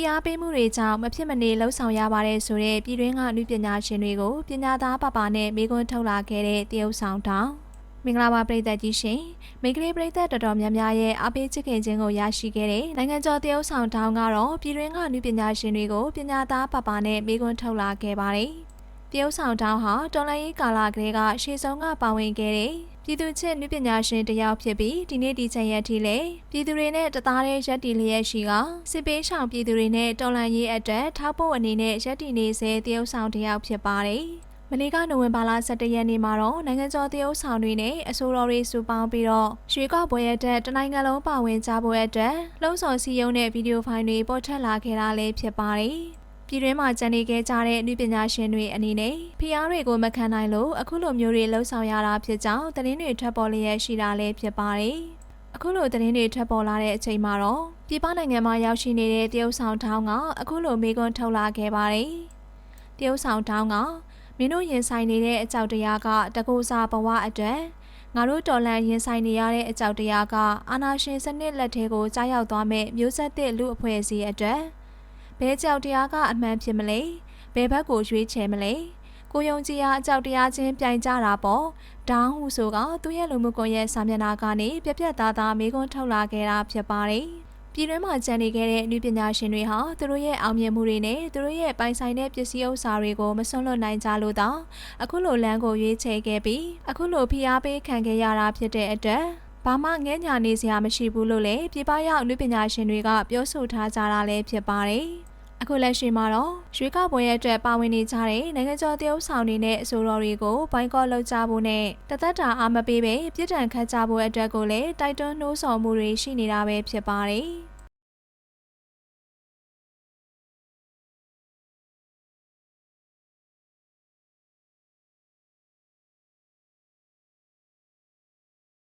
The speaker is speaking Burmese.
ဖိအားပေးမှုတွေကြောင့်မဖြစ်မနေလှုပ်ဆောင်ရပါတယ်ဆိုတဲ့ပြည်တွင်းကလူပညာရှင်တွေကိုပညာသားပပနဲ့မိကွန်းထုတ်လာခဲ့တဲ့တရုတ်ဆောင်တောင်မင်္ဂလာပါပရိသတ်ကြီးရှင်မိတ်ကလေးပရိသတ်တော်တော်များများရဲ့အပေးချစ်ခင်ခြင်းကိုရရှိခဲ့တဲ့နိုင်ငံကျော်တရုတ်ဆောင်တောင်ကတော့ပြည်တွင်းကလူပညာရှင်တွေကိုပညာသားပပနဲ့မိကွန်းထုတ်လာခဲ့ပါတယ် တရုတ်ဆောင်တောင်ဟာတော်လိုင်းရေးကာလကလေးကရှေ့ဆုံးကပါဝင်ခဲ့တဲ့ပြည်သူ့ချစ်နုပညာရှင်တစ်ယောက်ဖြစ်ပြီးဒီနေ့ဒီချိန်ရက်ထိလည်းပြည်သူတွေနဲ့တသားတည်းရက်တီလျက်ရှိကစစ်ပေးဆောင်ပြည်သူတွေနဲ့တော်လန်ရေးအတွက်ထောက်ပို့အနေနဲ့ရက်တီနေစေတရုတ်ဆောင်တစ်ယောက်ဖြစ်ပါတယ်။မနေ့ကနိုဝင်ဘာလ17ရက်နေ့မှာတော့နိုင်ငံကျော်တရုတ်ဆောင်တွေနဲ့အဆိုတော်တွေစုပေါင်းပြီးတော့ရွှေကောက်ပွဲရတဲ့တနိုင်ငံလုံးပါဝင်ကြဖို့အတွက်လုံဆောင်စည်းရုံးတဲ့ဗီဒီယိုဖိုင်တွေပေါ်ထွက်လာခဲ့တာလည်းဖြစ်ပါတယ်။ ပြည်တွင်းမှာကျန်နေခဲ့ကြတဲ့လူပညာရှင်တွေအနေနဲ့ဖိအားတွေကိုမခံနိုင်လို့အခုလိုမျိုးတွေလှုံ့ဆော်ရတာဖြစ်ကြောင်းသတင်းတွေထွက်ပေါ်လျက်ရှိတာလည်းဖြစ်ပါတယ်။အခုလိုသတင်းတွေထွက်ပေါ်လာတဲ့အချိန်မှာတော့ပြည်ပနိုင်ငံမှာရောက်ရှိနေတဲ့တရုတ်ဆောင်ထောင်းကအခုလိုမေးခွန်းထုတ်လာခဲ့ပါတယ်။တရုတ်ဆောင်ထောင်းကမင်းတို့ရင်ဆိုင်နေတဲ့အကြောက်တရားကတကူစားဘဝအတွက်ငါတို့တော်လန်ရင်ဆိုင်နေရတဲ့အကြောက်တရားကအာနာရှင်စနစ်လက်ထဲကိုကြားရောက်သွားမဲ့မျိုးဆက်သစ်လူအဖွဲ့အစည်းအတွက် ဘဲကြောက်တရားကအမှန်ဖြစ်မလဲဘဲဘက်ကိုရွေးချယ်မလဲကိုယုံကြည်ရာအကြောက်တရားချင်းပြိုင်ကြတာပေါ့ဒေါင်းဟူဆိုကသူ့ရဲ့လူမှုကွန်ရက်စာမျက်နှာကနေပြက်ပြက်သားသားမေးခွန်းထုတ်လာခဲ့တာဖြစ်ပါတယ်ပြည်တွင်းမှာကျန်နေခဲ့တဲ့လူပညာရှင်တွေဟာသူတို့ရဲ့အောင်မြင်မှုတွေနဲ့သူတို့ရဲ့ပိုင်ဆိုင်တဲ့ပစ္စည်းဥစ္စာတွေကိုမစွန့်လွတ်နိုင်ကြလို့တော့အခုလိုလမ်းကိုရွေးချယ်ခဲ့ပြီးအခုလိုဖိအားပေးခံခဲ့ရတာဖြစ်တဲ့အတွက် ဘာမှငဲညာနေစရာမရှိဘူးလို့လည်းပြည်ပရောက်လူပညာရှင်တွေကပြောဆိုထားကြတာလည်းဖြစ်ပါတယ်။အခုလက်ရှိမှာတော့ရွေးကောက်ပွဲရဲ့အတွက်ပါဝင်နေကြတဲ့နိုင်ငံကျော်တရုတ်ဆောင်တွေနဲ့အဆိုတော်တွေကိုဘိုင်းကော့လုပ်ကြဖို့နဲ့တသက်တာအားမပေးပဲပြစ်ဒဏ်ခတ်ကြဖို့အတွက်ကိုလည်းတိုက်တွန်းနှိုးဆော်မှုတွေရှိနေတာပဲဖြစ်ပါတယ်။